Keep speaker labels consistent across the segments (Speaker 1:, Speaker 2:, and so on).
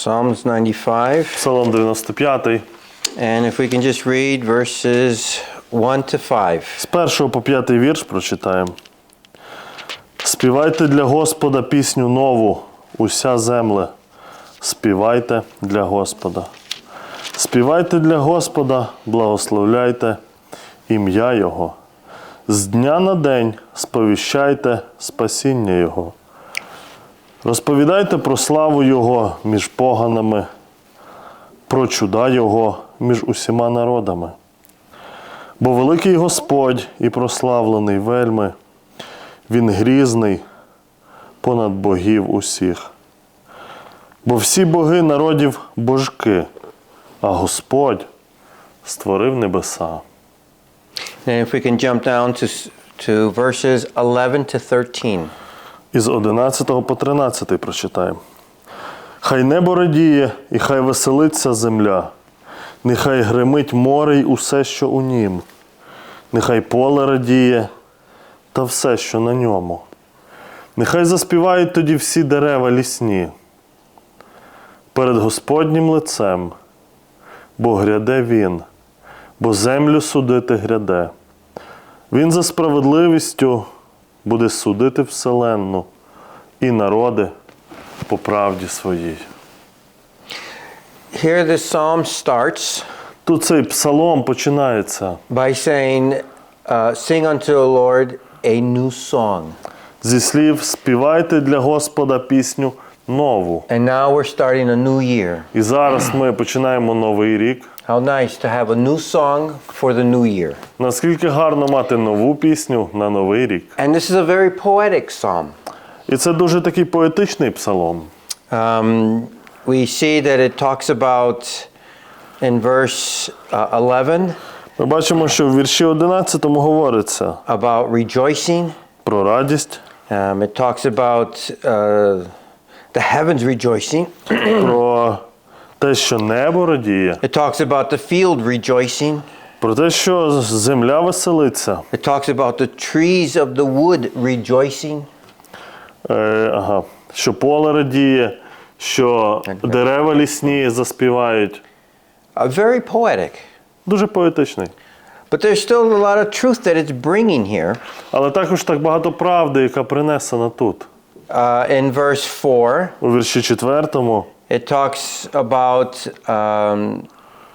Speaker 1: Psalms 95.
Speaker 2: Псалом 95.
Speaker 1: And if we can just read verses 1 to 5.
Speaker 2: З першого по п'ятий вірш прочитаємо. Співайте для Господа пісню нову, уся земле. Співайте для Господа. Співайте для Господа, благословляйте ім'я Його. З дня на день сповіщайте спасіння Його. Розповідайте про славу Його між поганами, про чуда Його між усіма народами. Бо великий Господь і прославлений вельми, Він грізний понад богів усіх. Бо всі боги народів божки, а Господь створив небеса.
Speaker 1: And if we can jump down to, to verses 11 to 13.
Speaker 2: Із 11 по 13 прочитаємо. Хай небо радіє, і хай веселиться земля, нехай гримить море й усе, що у нім, нехай поле радіє та все, що на ньому. Нехай заспівають тоді всі дерева лісні перед Господнім лицем, бо гряде Він, бо землю судити гряде. Він за справедливістю буде судити вселенну і народи по правді своїй.
Speaker 1: Here this psalm starts
Speaker 2: Тут цей псалом починається
Speaker 1: by saying, uh, Sing unto the Lord a new song.
Speaker 2: зі слів Співайте для Господа пісню нову.
Speaker 1: And now we're starting a new year.
Speaker 2: І зараз ми починаємо новий рік.
Speaker 1: How nice to have a new song for the new year.
Speaker 2: Наскільки гарно мати нову пісню на новий рік.
Speaker 1: And this is a very poetic psalm.
Speaker 2: І це дуже такий поетичний псалом.
Speaker 1: Um, we see that it talks about in verse uh, 11
Speaker 2: Ми бачимо, що в вірші 11 говориться
Speaker 1: about rejoicing.
Speaker 2: про радість,
Speaker 1: Um, it talks about uh, the heavens rejoicing.
Speaker 2: про те, що небо радіє,
Speaker 1: It talks about the field rejoicing.
Speaker 2: про те, що земля веселиться.
Speaker 1: It talks about the trees of the wood rejoicing.
Speaker 2: Е, ага. Що поле радіє, що дерева лісні заспівають.
Speaker 1: Very poetic.
Speaker 2: Дуже поетичний.
Speaker 1: But there's still a lot of truth that it's bringing here.
Speaker 2: Але також так багато правди, яка принесена тут.
Speaker 1: Uh, in verse 4,
Speaker 2: У вірші четвертому
Speaker 1: it talks about um,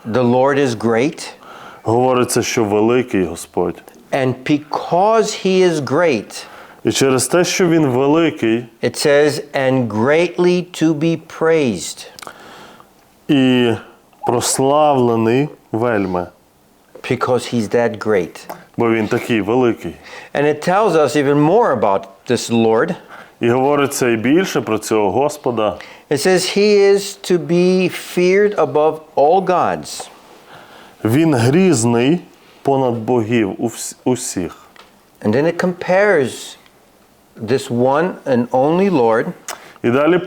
Speaker 1: the Lord is great.
Speaker 2: говориться, що великий Господь.
Speaker 1: And because he is great,
Speaker 2: І через те, що він великий
Speaker 1: it says, and greatly to be praised.
Speaker 2: і прославлений вельми,
Speaker 1: Because he's that great.
Speaker 2: бо він такий великий.
Speaker 1: And it tells us even more about this Lord.
Speaker 2: І говориться і більше про цього Господа.
Speaker 1: It says, He is to be feared above all gods.
Speaker 2: Він грізний понад богів усіх.
Speaker 1: And then it compares this one and only Lord
Speaker 2: І далі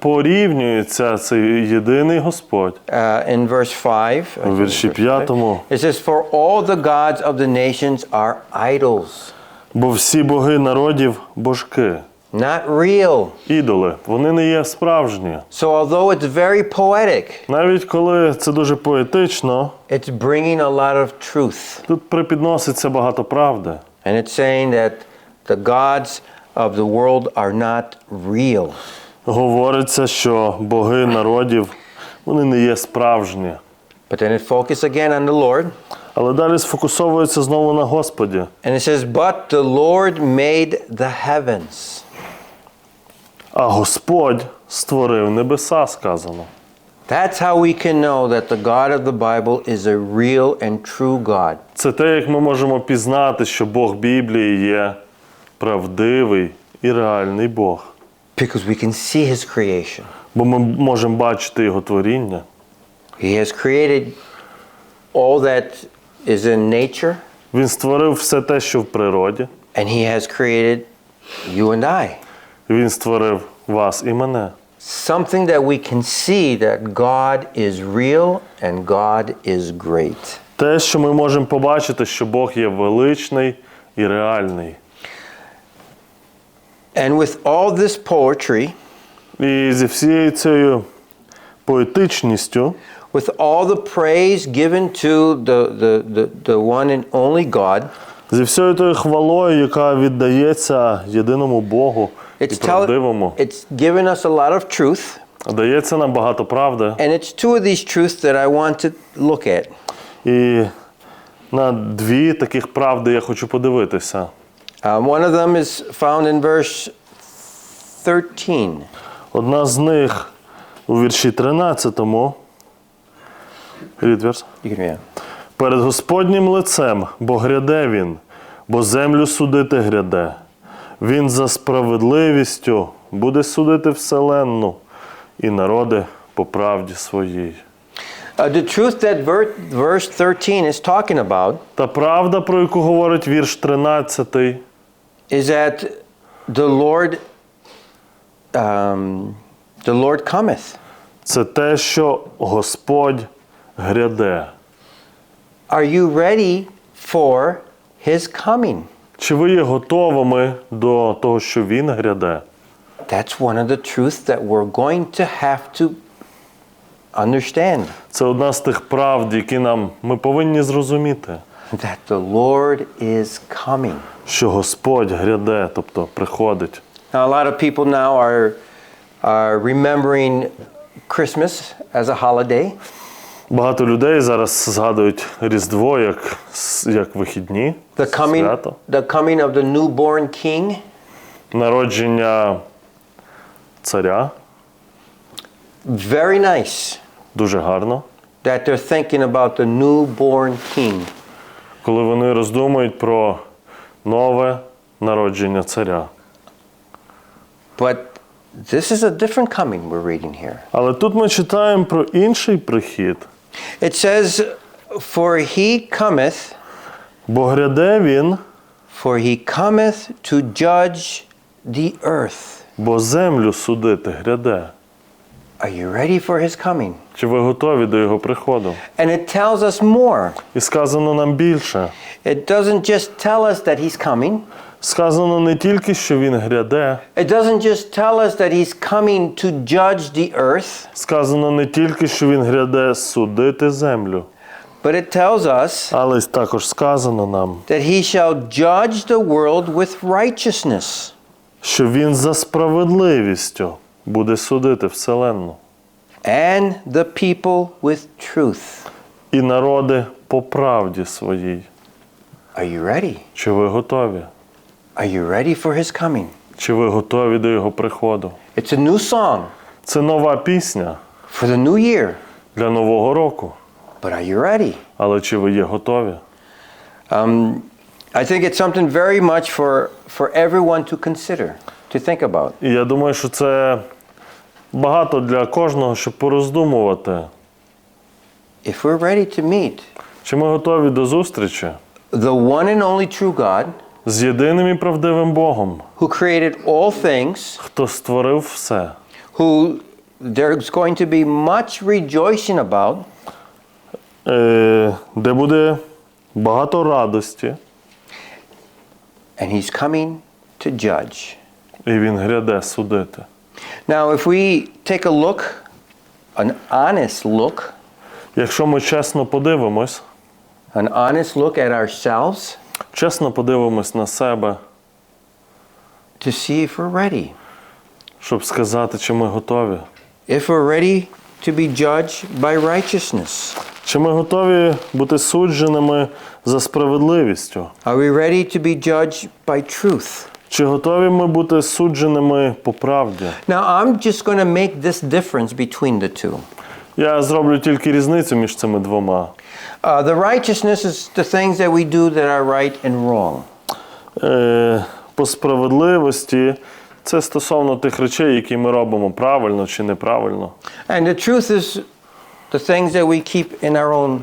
Speaker 2: порівнюється цей єдиний Господь.
Speaker 1: uh, in verse 5.
Speaker 2: У вірші п'ятому.
Speaker 1: It says, For all the gods of the nations are idols,
Speaker 2: Бо всі боги народів божки,
Speaker 1: not real.
Speaker 2: ідоли, вони не є справжні.
Speaker 1: So, although it's very poetic,
Speaker 2: Навіть коли це дуже поетично,
Speaker 1: it's bringing a lot of truth.
Speaker 2: тут припідноситься багато правди.
Speaker 1: And it's saying that the gods of the world are not real.
Speaker 2: Говориться, що боги народів вони не є справжні.
Speaker 1: But then it focuses again on the Lord.
Speaker 2: Але далі сфокусовується знову на Господі.
Speaker 1: And it says, But the Lord made the heavens.
Speaker 2: А Господь створив небеса, сказано.
Speaker 1: That's how we can know that the God of the Bible is a real and true God.
Speaker 2: Це те, як ми можемо пізнати, що Бог Біблії є правдивий і реальний Бог.
Speaker 1: Because we can see His creation.
Speaker 2: Бо ми можемо бачити його творіння.
Speaker 1: He has created all that is in nature,
Speaker 2: Він створив все те, що в природі.
Speaker 1: and He has created you and I.
Speaker 2: Він створив вас і мене.
Speaker 1: Something that we can see that God is real and God is great.
Speaker 2: Те, що ми можемо побачити, що Бог є величний і реальний.
Speaker 1: And with all this poetry,
Speaker 2: І зі всією цією поетичністю,
Speaker 1: with all the praise given to the, the, the, the one and only God.
Speaker 2: зі всією тою хвалою, яка віддається єдиному Богу
Speaker 1: It's,
Speaker 2: правдивому.
Speaker 1: it's given us a lot of truth,
Speaker 2: Дається нам багато правди.
Speaker 1: and it's two of these truths that I want to look at.
Speaker 2: І на дві таких правди я хочу подивитися.
Speaker 1: Um, one of them is found in verse 13.
Speaker 2: Одна з них у вірші 13. Read verse.
Speaker 1: You can read it.
Speaker 2: Перед Господнім лицем, бо гряде він, бо землю судити гряде. Він за справедливістю буде судити вселенну і народи по правді своїй.
Speaker 1: Uh, the truth that ver- verse 13 is talking about
Speaker 2: Та правда, про яку говорить вірш 13,
Speaker 1: is that the Lord, um, the Lord cometh.
Speaker 2: це те, що Господь гряде.
Speaker 1: Are you ready for His coming?
Speaker 2: Чи ви є готовими до того, що Він гряде?
Speaker 1: That's one of the truths that we're going to have to understand.
Speaker 2: Це одна з тих правд, які нам ми повинні зрозуміти,
Speaker 1: That the Lord is coming.
Speaker 2: що Господь гряде, тобто приходить.
Speaker 1: Now, a lot of people now are, are remembering Christmas as a holiday.
Speaker 2: Багато людей зараз згадують Різдво як, як вихідні,
Speaker 1: The coming,
Speaker 2: свято,
Speaker 1: the coming of the newborn king.
Speaker 2: народження царя.
Speaker 1: Very nice
Speaker 2: Дуже гарно.
Speaker 1: that they're thinking about the newborn king.
Speaker 2: Коли вони роздумують про нове народження царя.
Speaker 1: But this is a different coming we're reading here.
Speaker 2: Але тут ми читаємо про інший прихід.
Speaker 1: It says, For he cometh,
Speaker 2: Бо гряде він,
Speaker 1: for he cometh to judge the earth.
Speaker 2: бо землю судити гряде.
Speaker 1: Are you ready for his coming?
Speaker 2: Чи ви готові до його приходу?
Speaker 1: And it tells us more.
Speaker 2: І сказано нам більше.
Speaker 1: It doesn't just tell us that he's coming.
Speaker 2: Сказано не тільки, що він гряде,
Speaker 1: It doesn't just tell us that he's coming to judge the earth,
Speaker 2: сказано не тільки, що він гряде судити землю,
Speaker 1: but it tells us
Speaker 2: але також сказано нам,
Speaker 1: that he shall judge the world with righteousness.
Speaker 2: що він за справедливістю буде судити вселенну
Speaker 1: and the people with truth.
Speaker 2: і народи по правді своїй.
Speaker 1: Are you ready?
Speaker 2: Чи ви готові?
Speaker 1: Are you ready for his coming?
Speaker 2: Чи ви готові до його приходу?
Speaker 1: It's a new song
Speaker 2: Це нова пісня
Speaker 1: for the new year,
Speaker 2: для нового року.
Speaker 1: but are you ready?
Speaker 2: Але чи ви є готові?
Speaker 1: Um, I think it's something very much for, for everyone to consider, to think about.
Speaker 2: І я думаю, що це багато для кожного, щоб пороздумувати.
Speaker 1: If we're ready to meet
Speaker 2: Чи ми готові до зустрічі
Speaker 1: the one and only true God
Speaker 2: з єдиним і правдивим Богом,
Speaker 1: who created all things,
Speaker 2: хто створив все,
Speaker 1: who there's going to be much rejoicing about,
Speaker 2: е, де буде багато радості,
Speaker 1: and he's coming to judge.
Speaker 2: і він гряде судити.
Speaker 1: Now, if we take a look, an honest look,
Speaker 2: Якщо ми чесно подивимось,
Speaker 1: an honest look at ourselves
Speaker 2: чесно подивимось на себе,
Speaker 1: to see if we're ready.
Speaker 2: щоб сказати, чи ми готові.
Speaker 1: If we're ready to be judged by righteousness.
Speaker 2: Чи ми готові бути судженими за справедливістю?
Speaker 1: Are we ready to be judged by truth?
Speaker 2: Чи готові ми бути судженими по правді?
Speaker 1: Now, I'm just going to make this difference between the two.
Speaker 2: Я зроблю тільки різницю між цими двома.
Speaker 1: Uh, the righteousness is the things that we do that are right and wrong.
Speaker 2: Е, по справедливості це стосовно тих речей, які ми робимо правильно чи неправильно.
Speaker 1: And the truth is the things that we keep in our own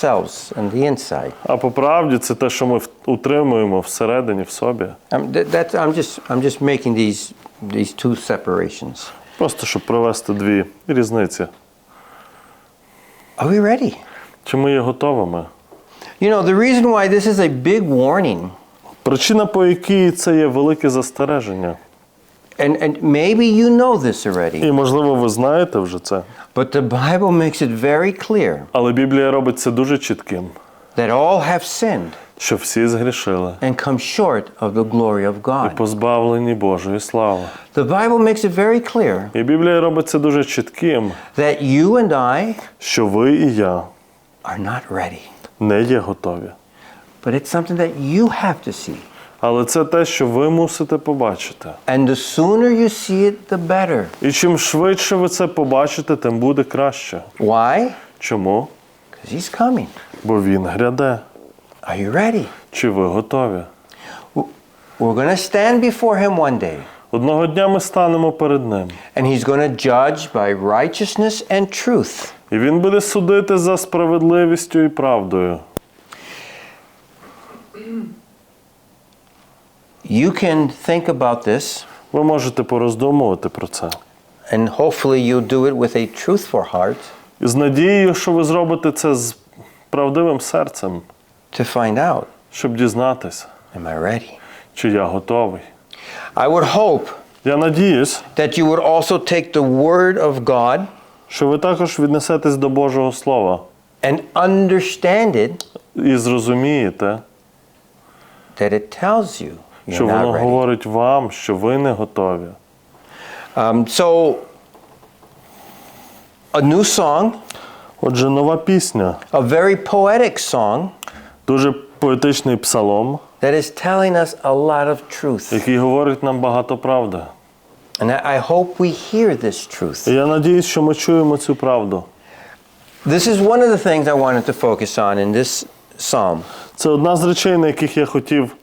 Speaker 1: selves and the inside.
Speaker 2: А по правді це те, що ми утримуємо всередині в собі.
Speaker 1: Um, that, I'm, just, I'm just making these, these two separations.
Speaker 2: Просто щоб провести дві різниці.
Speaker 1: Are we ready?
Speaker 2: Чи ми є готовими?
Speaker 1: You know, the reason why this is a big warning
Speaker 2: Причина, по якій це є велике застереження,
Speaker 1: And, and maybe you know this already,
Speaker 2: І можливо, ви знаєте вже це.
Speaker 1: but the Bible makes it very clear
Speaker 2: Але Біблія робить це дуже чітким,
Speaker 1: that all have sinned
Speaker 2: Що всі згрішили
Speaker 1: and come short of the glory of
Speaker 2: і
Speaker 1: God.
Speaker 2: позбавлені Божої слави.
Speaker 1: The Bible makes it very clear
Speaker 2: І Біблія робить це дуже чітким,
Speaker 1: that you and I
Speaker 2: що ви і я
Speaker 1: are not ready.
Speaker 2: не є готові.
Speaker 1: But it's something that you have to see.
Speaker 2: Але це те, що ви мусите побачити.
Speaker 1: And the sooner you see it, the better.
Speaker 2: І чим швидше ви це побачите, тим буде краще.
Speaker 1: Why?
Speaker 2: Чому?
Speaker 1: Because He's coming.
Speaker 2: Бо він гряде.
Speaker 1: Are you ready?
Speaker 2: Чи ви готові?
Speaker 1: We're going to stand before Him one day,
Speaker 2: Одного дня ми станемо перед ним,
Speaker 1: and He's going to judge by righteousness and truth.
Speaker 2: і він буде судити за справедливістю і правдою.
Speaker 1: You can think about this,
Speaker 2: Ви можете пороздумувати про це.
Speaker 1: and hopefully you'll do it with a truthful heart
Speaker 2: з надією, що ви зробите це з правдивим серцем,
Speaker 1: to find out
Speaker 2: щоб дізнатися,
Speaker 1: Am I ready?
Speaker 2: чи я готовий.
Speaker 1: I would hope
Speaker 2: Я надіюсь,
Speaker 1: that you would also take the Word of God
Speaker 2: що ви також віднесетесь до Божого Слова
Speaker 1: and understand it
Speaker 2: і зрозумієте,
Speaker 1: that it tells you you're
Speaker 2: що воно
Speaker 1: not ready.
Speaker 2: говорить вам, що ви не готові.
Speaker 1: Um, so, a new song,
Speaker 2: Отже, нова пісня,
Speaker 1: a very poetic song
Speaker 2: дуже поетичний псалом,
Speaker 1: that is telling us a lot of truth.
Speaker 2: який говорить нам багато правди.
Speaker 1: And I hope we hear this truth.
Speaker 2: І я надіюсь, що ми чуємо цю правду.
Speaker 1: This is one of the things I wanted to focus on in this psalm
Speaker 2: Це одна з речей, на яких я хотів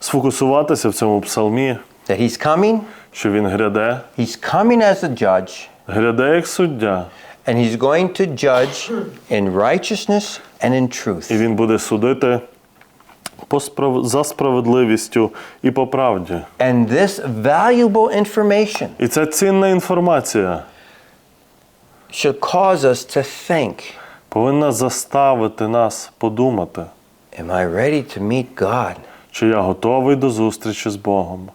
Speaker 2: сфокусуватися в цьому псалмі,
Speaker 1: that He's coming,
Speaker 2: що він гряде,
Speaker 1: He's coming as a judge,
Speaker 2: гряде як суддя,
Speaker 1: and He's going to judge in righteousness and in
Speaker 2: і
Speaker 1: truth.
Speaker 2: він буде судити по справ... за справедливістю і по правді.
Speaker 1: And this valuable information
Speaker 2: І ця цінна інформація
Speaker 1: should cause us to think
Speaker 2: повинна заставити нас подумати,
Speaker 1: Am I ready to meet God?
Speaker 2: чи я готовий до зустрічі з Богом.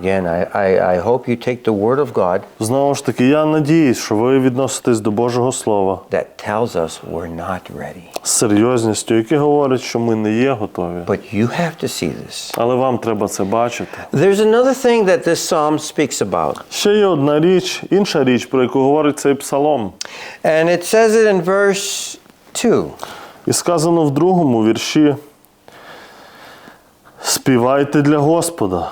Speaker 1: Again, I, I, I hope you take the Word of God
Speaker 2: Знову ж таки, я надіюсь, що ви відноситесь до Божого Слова
Speaker 1: that tells us we're not ready.
Speaker 2: з серйозністю, яке говорить, що ми не є готові.
Speaker 1: But you have to see this.
Speaker 2: Але вам треба це бачити.
Speaker 1: There's another thing that this psalm speaks about,
Speaker 2: Ще є одна річ, інша річ, про яку говорить цей псалом.
Speaker 1: and it says it in verse 2.
Speaker 2: І сказано в другому вірші: Співайте для Господа,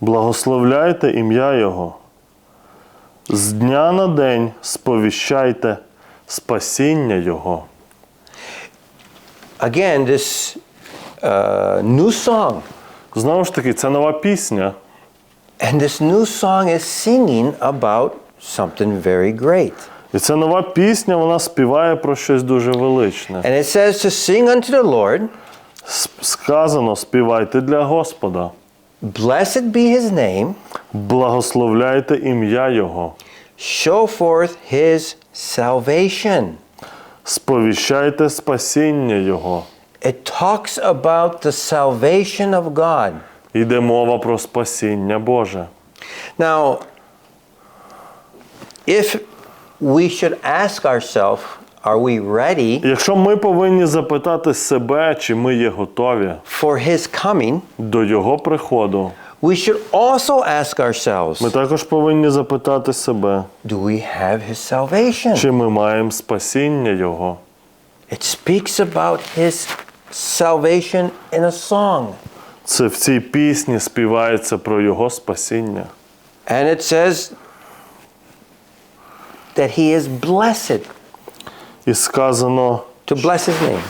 Speaker 2: благословляйте ім'я Його. З дня на день сповіщайте спасіння Його.
Speaker 1: Again, this uh, new song,
Speaker 2: Знову ж таки, це нова пісня.
Speaker 1: and this new song is singing about something very great.
Speaker 2: І ця нова пісня вона співає про щось дуже величне.
Speaker 1: And it says to sing unto the Lord,
Speaker 2: Сказано, співайте для Господа,
Speaker 1: blessed be his name,
Speaker 2: благословляйте ім'я Його,
Speaker 1: show forth his salvation.
Speaker 2: сповіщайте спасіння Його.
Speaker 1: It talks about the salvation of God.
Speaker 2: Йде мова про спасіння Боже.
Speaker 1: Now, if we should ask ourselves, are we ready
Speaker 2: Якщо ми повинні запитати себе, чи ми є готові
Speaker 1: for his coming,
Speaker 2: до Його приходу,
Speaker 1: we should also ask ourselves,
Speaker 2: ми також повинні запитати себе,
Speaker 1: do we have his salvation?
Speaker 2: чи ми маємо спасіння Його.
Speaker 1: It speaks about his salvation in a song.
Speaker 2: Це в цій пісні співається про Його спасіння.
Speaker 1: And it says that he is blessed,
Speaker 2: І сказано,
Speaker 1: to bless his name,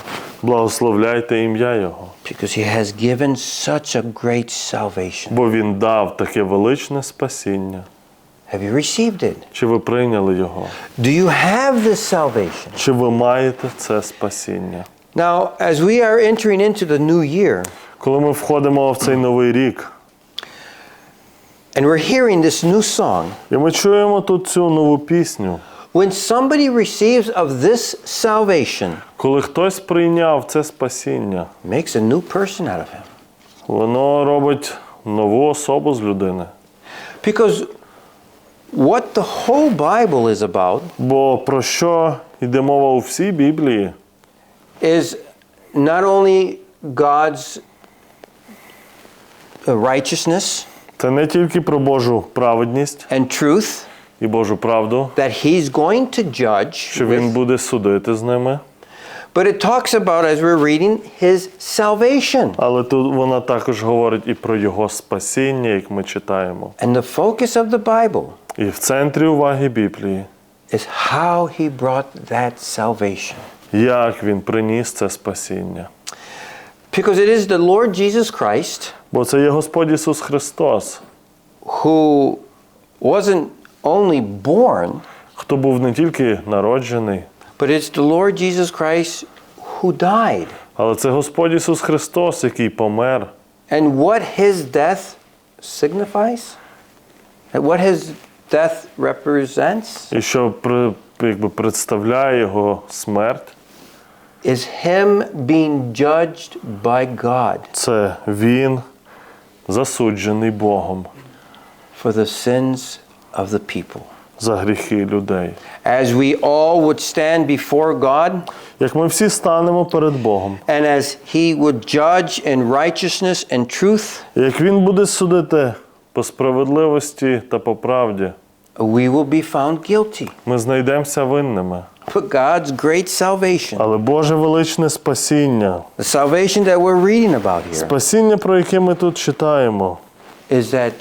Speaker 2: благословляйте ім'я Його,
Speaker 1: because he has given such a great salvation.
Speaker 2: бо Він дав таке величне спасіння.
Speaker 1: Have you received it?
Speaker 2: Чи ви прийняли Його?
Speaker 1: Do you have this salvation?
Speaker 2: Чи ви маєте це спасіння?
Speaker 1: Now, as we are entering into the new year,
Speaker 2: Коли ми входимо в цей новий рік,
Speaker 1: and we're hearing this new song,
Speaker 2: і ми чуємо тут цю нову пісню,
Speaker 1: when somebody receives of this salvation,
Speaker 2: коли хтось прийняв це спасіння,
Speaker 1: makes a new person out of him.
Speaker 2: воно робить нову особу з людини.
Speaker 1: Because what the whole Bible is about
Speaker 2: Бо про що йде мова у всій Біблії?
Speaker 1: is not only God's uh, righteousness
Speaker 2: Це не тільки про Божу праведність
Speaker 1: and truth
Speaker 2: і Божу правду,
Speaker 1: that He's going to judge,
Speaker 2: що Він
Speaker 1: with,
Speaker 2: буде судити з ними,
Speaker 1: but it talks about, as we're reading, His salvation.
Speaker 2: але тут вона також говорить і про його спасіння, як ми читаємо.
Speaker 1: And the focus of the Bible
Speaker 2: І в центрі уваги Біблії,
Speaker 1: is how He brought that salvation.
Speaker 2: як він приніс це спасіння.
Speaker 1: Because it is the Lord Jesus Christ
Speaker 2: Бо це є Господь Ісус Христос,
Speaker 1: who wasn't only born,
Speaker 2: хто був не тільки народжений,
Speaker 1: but it's the Lord Jesus Christ who died.
Speaker 2: але це Господь Ісус Христос, який помер.
Speaker 1: And what his death signifies? And what his death represents
Speaker 2: І що при, якби представляє його смерть,
Speaker 1: is him being judged by God
Speaker 2: це він засуджений Богом
Speaker 1: for the sins of the people.
Speaker 2: за гріхи людей.
Speaker 1: As we all would stand before God,
Speaker 2: Як ми всі станемо перед Богом,
Speaker 1: and as he would judge in righteousness and truth,
Speaker 2: як він буде судити по справедливості та по правді,
Speaker 1: we will be found guilty.
Speaker 2: ми знайдемося винними.
Speaker 1: But God's great salvation,
Speaker 2: Але Боже величне спасіння,
Speaker 1: the salvation that we're reading about here,
Speaker 2: спасіння, про яке ми тут читаємо,
Speaker 1: is that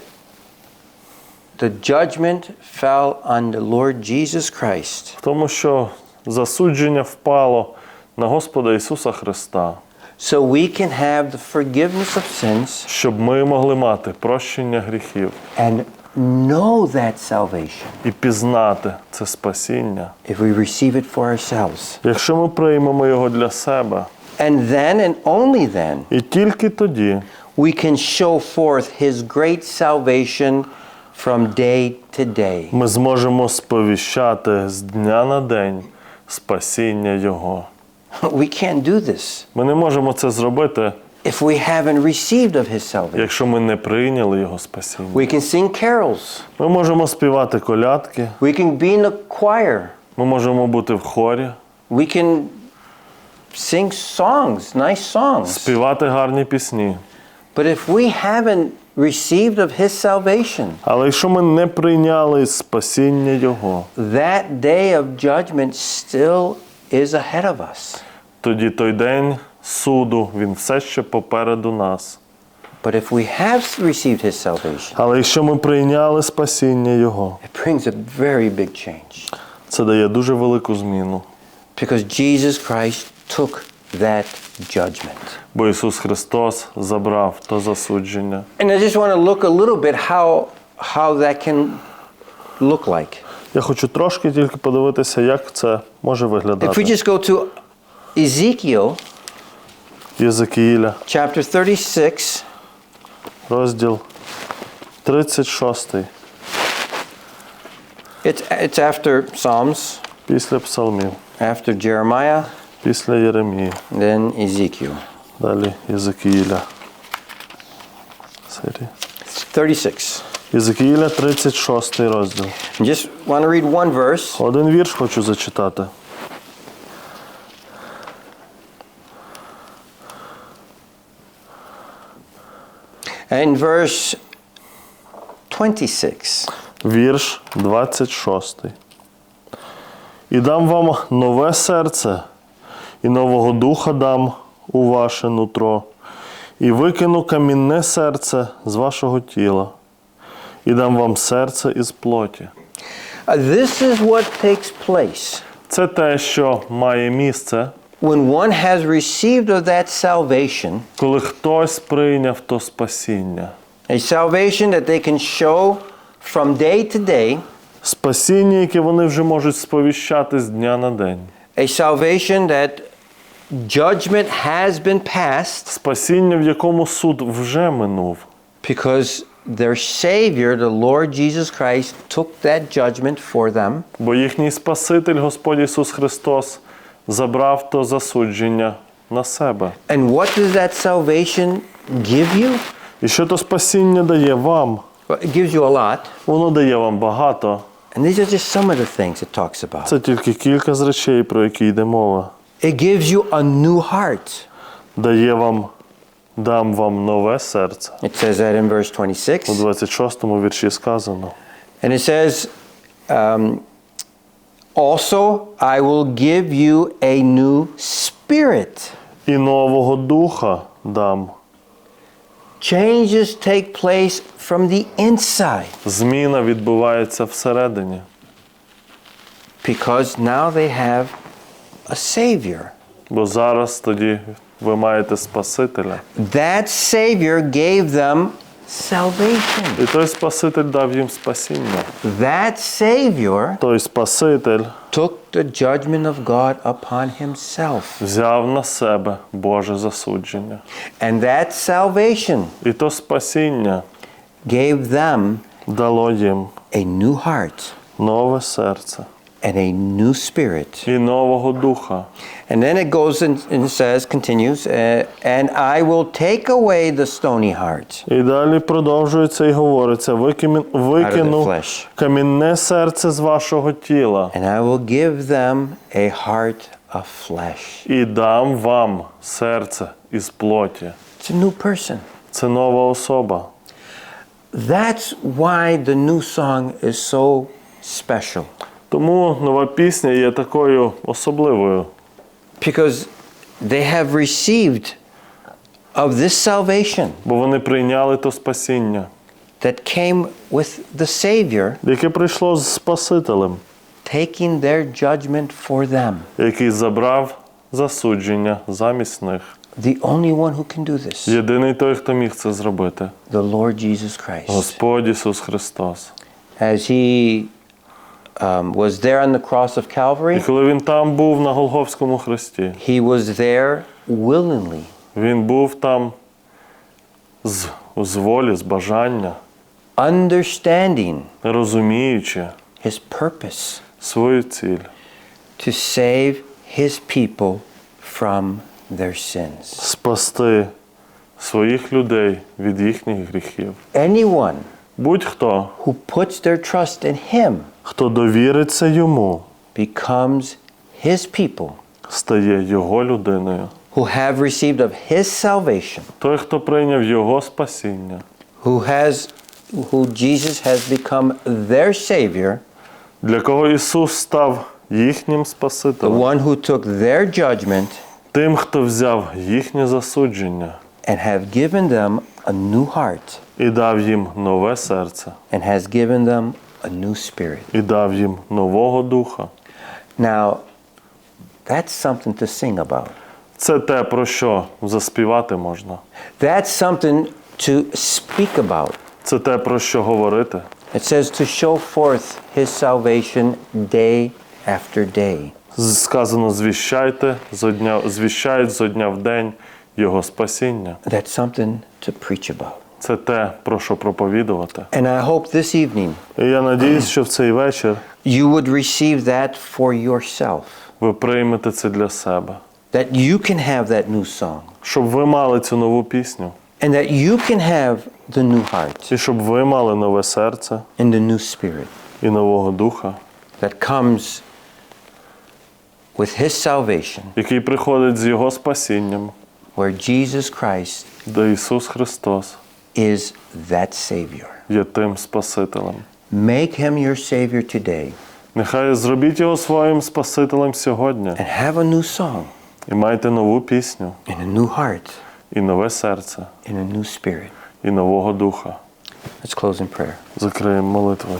Speaker 1: the judgment fell on the Lord Jesus Christ
Speaker 2: в тому, що засудження впало на Господа Ісуса Христа,
Speaker 1: so we can have the forgiveness of sins
Speaker 2: щоб ми могли мати прощення гріхів
Speaker 1: and know that salvation
Speaker 2: і пізнати це спасіння,
Speaker 1: if we receive it for ourselves.
Speaker 2: якщо ми приймемо його для себе.
Speaker 1: And then and only then
Speaker 2: І тільки тоді
Speaker 1: we can show forth his great salvation from day to day.
Speaker 2: ми зможемо сповіщати з дня на день спасіння Його.
Speaker 1: We can't do this
Speaker 2: Ми не можемо це зробити,
Speaker 1: if we haven't received of his salvation.
Speaker 2: якщо ми не прийняли Його спасіння.
Speaker 1: We can sing carols.
Speaker 2: Ми можемо співати колядки,
Speaker 1: We can be in a choir.
Speaker 2: ми можемо бути в хорі,
Speaker 1: We can sing songs, nice songs.
Speaker 2: співати гарні пісні.
Speaker 1: But if we haven't received of his salvation,
Speaker 2: Але якщо ми не прийняли спасіння Його,
Speaker 1: that day of judgment still is ahead of us.
Speaker 2: тоді той день суду він все ще попереду нас.
Speaker 1: But if we have received his salvation,
Speaker 2: Але якщо ми прийняли спасіння Його,
Speaker 1: it brings a very big change.
Speaker 2: це дає дуже велику зміну.
Speaker 1: Because Jesus Christ took that judgment.
Speaker 2: Бо Ісус Христос забрав то засудження.
Speaker 1: And I just want to look a little bit how how that can look like.
Speaker 2: Я хочу трошки тільки подивитися, як це може
Speaker 1: If we
Speaker 2: виглядати.
Speaker 1: just go to Ezekiel
Speaker 2: Єзекіїля,
Speaker 1: chapter 36,
Speaker 2: розділ 36,
Speaker 1: it's it's after Psalms,
Speaker 2: після псалмів,
Speaker 1: after Jeremiah,
Speaker 2: Після Єремії,
Speaker 1: then Ezekiel.
Speaker 2: далі Єзекіїля. Серії.
Speaker 1: 36.
Speaker 2: Єзекіїля, 36 розділ.
Speaker 1: Just want to read one verse.
Speaker 2: Один вірш хочу зачитати.
Speaker 1: In verse 26.
Speaker 2: Вірш 26. І дам вам нове серце, і нового духа дам у ваше нутро, і викину камінне серце з вашого тіла, і дам вам серце із плоті.
Speaker 1: Uh, this is what takes place
Speaker 2: Це те, що має місце,
Speaker 1: when one has received of that salvation,
Speaker 2: коли хтось прийняв то спасіння.
Speaker 1: a salvation that they can show from day to day,
Speaker 2: Спасіння, яке вони вже можуть сповіщати з дня на день.
Speaker 1: a salvation that judgment has been passed
Speaker 2: Спасіння, в якому суд вже минув.
Speaker 1: because their Savior, the Lord Jesus Christ, took that judgment for them.
Speaker 2: Бо їхній Спаситель, Господь Ісус Христос, забрав то засудження на себе.
Speaker 1: And what does that salvation give you?
Speaker 2: І що то спасіння дає вам?
Speaker 1: Well, it gives you a lot.
Speaker 2: Воно дає вам багато.
Speaker 1: And these are just some of the things it talks about.
Speaker 2: Це тільки кілька з речей, про які йде мова.
Speaker 1: It gives you a new heart.
Speaker 2: Дає вам, дам вам нове серце.
Speaker 1: It says that in verse
Speaker 2: У
Speaker 1: 26.
Speaker 2: 26 вірші сказано.
Speaker 1: And it says, um, also, I will give you a new spirit.
Speaker 2: І нового духа дам.
Speaker 1: Changes take place from the inside
Speaker 2: Зміна відбувається всередині.
Speaker 1: because now they have a Savior.
Speaker 2: Бо зараз тоді ви маєте Спасителя.
Speaker 1: That Savior gave them salvation.
Speaker 2: І той Спаситель дав їм спасіння.
Speaker 1: That Savior
Speaker 2: Той Спаситель
Speaker 1: took the judgment of God upon himself.
Speaker 2: взяв на себе Боже засудження.
Speaker 1: And that salvation
Speaker 2: І то спасіння
Speaker 1: gave them
Speaker 2: дало їм
Speaker 1: a new heart
Speaker 2: нове серце
Speaker 1: and a new spirit.
Speaker 2: і нового духа.
Speaker 1: And then it goes and, and says, continues, uh, and I will take away the stony heart.
Speaker 2: І далі продовжується і говориться: викину, викину
Speaker 1: flesh.
Speaker 2: камінне серце з вашого тіла
Speaker 1: And I will give them a heart of flesh.
Speaker 2: і дам вам серце із плоті.
Speaker 1: It's a new person.
Speaker 2: Це нова особа.
Speaker 1: That's why the new song is so special.
Speaker 2: Тому нова пісня є такою особливою,
Speaker 1: Because they have received of this salvation
Speaker 2: бо вони прийняли то спасіння,
Speaker 1: that came with the Savior
Speaker 2: яке прийшло з Спасителем,
Speaker 1: taking their judgment for them.
Speaker 2: який забрав засудження замість них.
Speaker 1: The only one who can do this,
Speaker 2: Єдиний той, хто міг це зробити,
Speaker 1: the Lord Jesus Christ.
Speaker 2: Господь Ісус Христос.
Speaker 1: As he um, was there on the cross of
Speaker 2: І
Speaker 1: Calvary,
Speaker 2: коли він там був на Голговському хресті,
Speaker 1: he was there willingly,
Speaker 2: він був там з, з волі, з бажання,
Speaker 1: understanding
Speaker 2: розуміючи
Speaker 1: his purpose
Speaker 2: свою ціль,
Speaker 1: to save his people from their sins.
Speaker 2: спасти своїх людей від їхніх гріхів.
Speaker 1: Anyone
Speaker 2: Будь-хто,
Speaker 1: who puts their trust in him
Speaker 2: хто довіриться йому,
Speaker 1: becomes his people
Speaker 2: стає його людиною.
Speaker 1: who have received of his salvation,
Speaker 2: Той, хто прийняв його спасіння,
Speaker 1: who has who Jesus has become their savior,
Speaker 2: для кого Ісус став їхнім
Speaker 1: the one who took their judgment
Speaker 2: тим, хто взяв їхнє засудження
Speaker 1: and have given them a new heart
Speaker 2: і дав їм нове серце,
Speaker 1: and has given them a new spirit.
Speaker 2: і дав їм нового духа.
Speaker 1: Now, that's something to sing about.
Speaker 2: Це те, про що заспівати можна.
Speaker 1: That's something to speak about.
Speaker 2: Це те, про що говорити.
Speaker 1: It says to show forth his salvation day after day.
Speaker 2: Сказано, звіщайте зо дня, звіщають зо дня в день Його спасіння.
Speaker 1: That's something to preach about.
Speaker 2: Це те, про що проповідувати.
Speaker 1: And I hope this evening
Speaker 2: І я надіюсь, що в цей вечір
Speaker 1: you would receive that for yourself.
Speaker 2: ви приймете це для себе,
Speaker 1: That you can have that new song.
Speaker 2: щоб ви мали цю нову пісню,
Speaker 1: And that you can have the new heart
Speaker 2: і щоб ви мали нове серце
Speaker 1: and the new spirit
Speaker 2: і нового духа,
Speaker 1: that comes with his salvation,
Speaker 2: який приходить з Його спасінням,
Speaker 1: where Jesus Christ
Speaker 2: де Ісус Христос
Speaker 1: is that Savior.
Speaker 2: є тим Спасителем.
Speaker 1: Make him your Savior today
Speaker 2: Нехай зробіть його своїм Спасителем сьогодні
Speaker 1: and have a new song
Speaker 2: і майте нову пісню,
Speaker 1: and a new heart
Speaker 2: і нове серце,
Speaker 1: and a new spirit.
Speaker 2: і нового духа.
Speaker 1: Let's close in prayer.
Speaker 2: Закриємо молитвою.